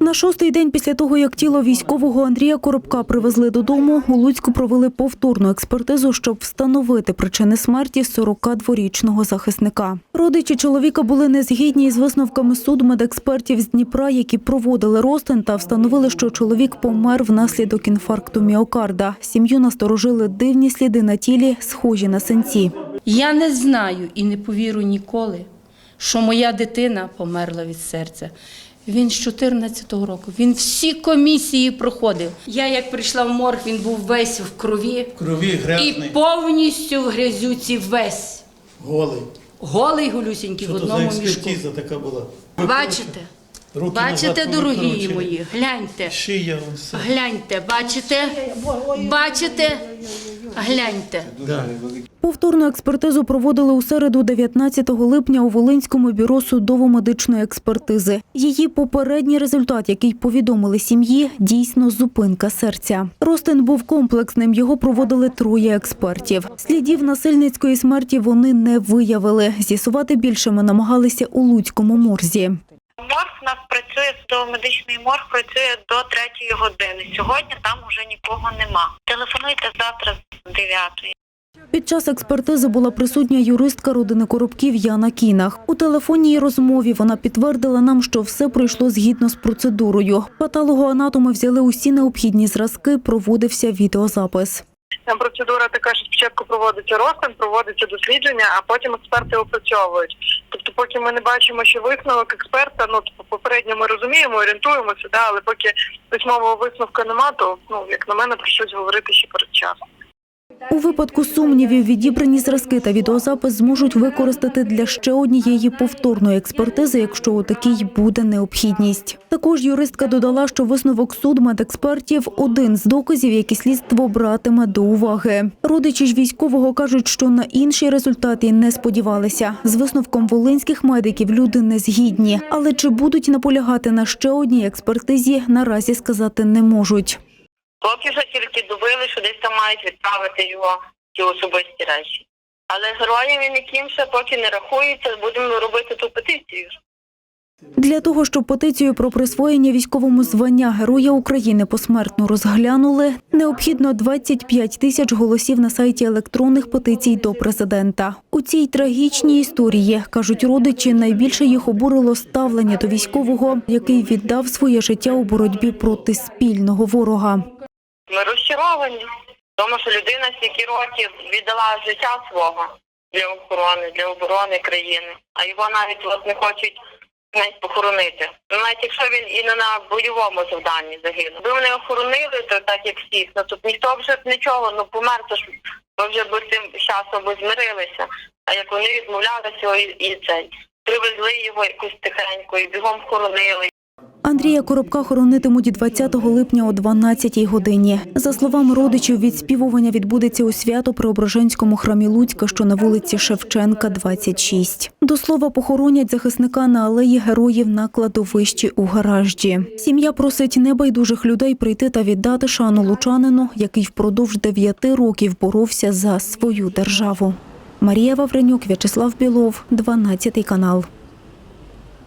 На шостий день після того, як тіло військового Андрія Коробка привезли додому, у Луцьку провели повторну експертизу, щоб встановити причини смерті 42-річного захисника. Родичі чоловіка були незгідні із висновками судмедекспертів з Дніпра, які проводили розтин та встановили, що чоловік помер внаслідок інфаркту міокарда. Сім'ю насторожили дивні сліди на тілі, схожі на синці. Я не знаю і не повірю ніколи, що моя дитина померла від серця. Він з 14-го року, він всі комісії проходив. Я як прийшла в морг, він був весь в крові крові і повністю в грязюці весь. голий. Голий голюсінький в Що то за одному мішку. експертиза така була? Бачите? Руки Бачите, назад дорогі повикручені. мої, гляньте. Шия. Гляньте, бачите? Бачите? Гляньте. Повторну експертизу проводили у середу 19 липня у Волинському бюро судово-медичної експертизи. Її попередній результат, який повідомили сім'ї, дійсно зупинка серця. Ростин був комплексним. Його проводили троє експертів. Слідів насильницької смерті вони не виявили. З'ясувати більше ми намагалися у Луцькому морзі. Морг у нас працює, судово-медичний морг працює до третьої години. Сьогодні там уже нікого нема. Телефонуйте завтра 9. Під час експертизи була присутня юристка родини Коробків Яна Кінах. У телефонній розмові вона підтвердила нам, що все пройшло згідно з процедурою. Патологоанатоми взяли усі необхідні зразки, проводився відеозапис. Там процедура така, що спочатку проводиться розтин, проводиться дослідження, а потім експерти опрацьовують. Тобто, поки ми не бачимо ще висновок експерта, ну тобто, попередньо ми розуміємо, орієнтуємося, да, але поки письмового висновка нема, то ну як на мене про щось говорити ще перед часом. У випадку сумнівів відібрані зразки та відеозапис зможуть використати для ще однієї повторної експертизи, якщо у такій буде необхідність. Також юристка додала, що висновок судмедекспертів – один з доказів, які слідство братиме до уваги. Родичі ж військового кажуть, що на інші результати не сподівалися. З висновком волинських медиків люди не згідні. Але чи будуть наполягати на ще одній експертизі, наразі сказати не можуть. Поки що тільки добили, що мають відправити його ті особисті речі. Але героєм він яким ще поки не рахується, будемо робити ту петицію. Для того, щоб петицію про присвоєння військовому звання Героя України посмертно розглянули, необхідно 25 тисяч голосів на сайті електронних петицій до президента. У цій трагічній історії, кажуть родичі, найбільше їх обурило ставлення до військового, який віддав своє життя у боротьбі проти спільного ворога. Ми розчаровані, тому що людина стільки років віддала життя свого для охорони, для оборони країни, а його навіть от не хочуть навіть похоронити. Ну, навіть якщо він і не на бойовому завданні загинув. Якби вони охоронили, то так як всіх, ну тут ніхто вже б нічого, ну помер, то ж ми вже б з цим часом змирилися. А як вони відмовлялися і, і цей. Привезли його якусь тихенько і бігом хоронили. Андрія Коробка хоронитимуть 20 липня о 12 годині. За словами родичів, відспівування відбудеться у свято-преображенському храмі Луцька, що на вулиці Шевченка, 26. До слова, похоронять захисника на алеї героїв на кладовищі у гаражі. Сім'я просить небайдужих людей прийти та віддати шану лучанину, який впродовж дев'яти років боровся за свою державу. Марія Вавренюк, В'ячеслав Білов, 12 канал.